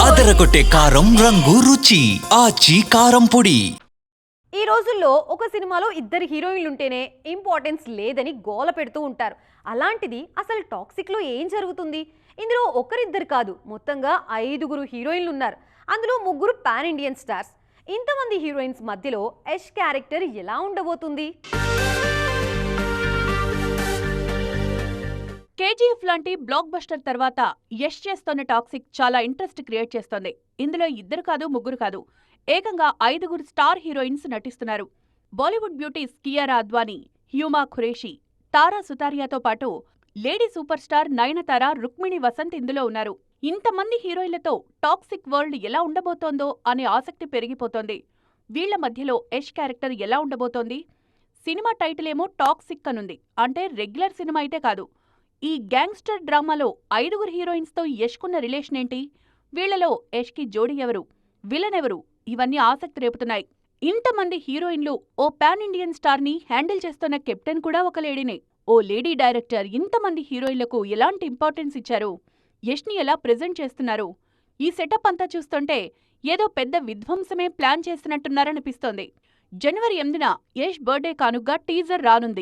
అదరగొట్టే కారం రంగు రుచి ఆచి కారం పొడి. ఈ రోజుల్లో ఒక సినిమాలో ఇద్దరు హీరోయిన్లు ఉంటేనే ఇంపార్టెన్స్ లేదని గోల పెడుతూ ఉంటారు. అలాంటిది అసలు టాక్సిక్లో ఏం జరుగుతుంది? ఇందులో ఒకరిద్దరు కాదు మొత్తంగా ఐదుగురు హీరోయిన్లు ఉన్నారు. అందులో ముగ్గురు పాన్ ఇండియన్ స్టార్స్. ఇంతమంది హీరోయిన్స్ మధ్యలో యష్ క్యారెక్టర్ ఎలా ఉండబోతుంది? కేజీఎఫ్ లాంటి బ్లాక్ బస్టర్ తర్వాత యష్ చేస్తోన్న టాక్సిక్ చాలా ఇంట్రెస్ట్ క్రియేట్ చేస్తోంది. ఇందులో ఇద్దరు కాదు ముగ్గురు కాదు. ఏకంగా ఐదుగురు స్టార్ హీరోయిన్స్ నటిస్తున్నారు. బాలీవుడ్ బ్యూటీస్ కియారా అద్వానీ హ్యూమా ఖురేషి తారా సుతారియాతో పాటు lady super star Nayanthara Rukmini Vasanth ఇందులో ఉన్నారు. ఇంతమంది హీరోయిన్లతో టాక్సిక్ వరల్డ్ ఎలా ఉండబోతోందో అనే ఆసక్తి పెరిగిపోతోంది. వీళ్ళ మధ్యలో యష్ క్యారెక్టర్ ఎలా ఉండబోతోంది? సినిమా టైటిల్ ఏమో టాక్సిక్ అనుంది అంటే రెగ్యులర్ సినిమా అయితే కాదు. ఈ గ్యాంగ్స్టర్ డ్రామాలో ఐదుగురు హీరోయిన్స్తో యష్కున్న రిలేషన్ ఏంటి? వీళ్ళలో యష్కి జోడీ ఎవరు? విలన్ ఎవరు? ఇవన్నీ ఆసక్తి రేపుతున్నాయి. ఇంతమంది హీరోయిన్లు ఓ పాన్ ఇండియన్ స్టార్ని హ్యాండిల్ చేస్తున్న కెప్టెన్ కూడా ఒక లేడీనే. ఓ లేడీ డైరెక్టర్ ఇంతమంది హీరోయిన్లకు ఎలాంటి ఇంపార్టెన్స్ ఇచ్చారు? యష్ని ఎలా ప్రెజెంట్ చేస్తున్నారు? ఈ సెటప్ అంతా చూస్తుంటే ఏదో పెద్ద విధ్వంసమే ప్లాన్ చేస్తున్నట్టున్నారనిపిస్తోంది. జనవరి ఎనిమిదిన యష్ బర్త్డే కానుగ్గా టీజర్ రానుంది.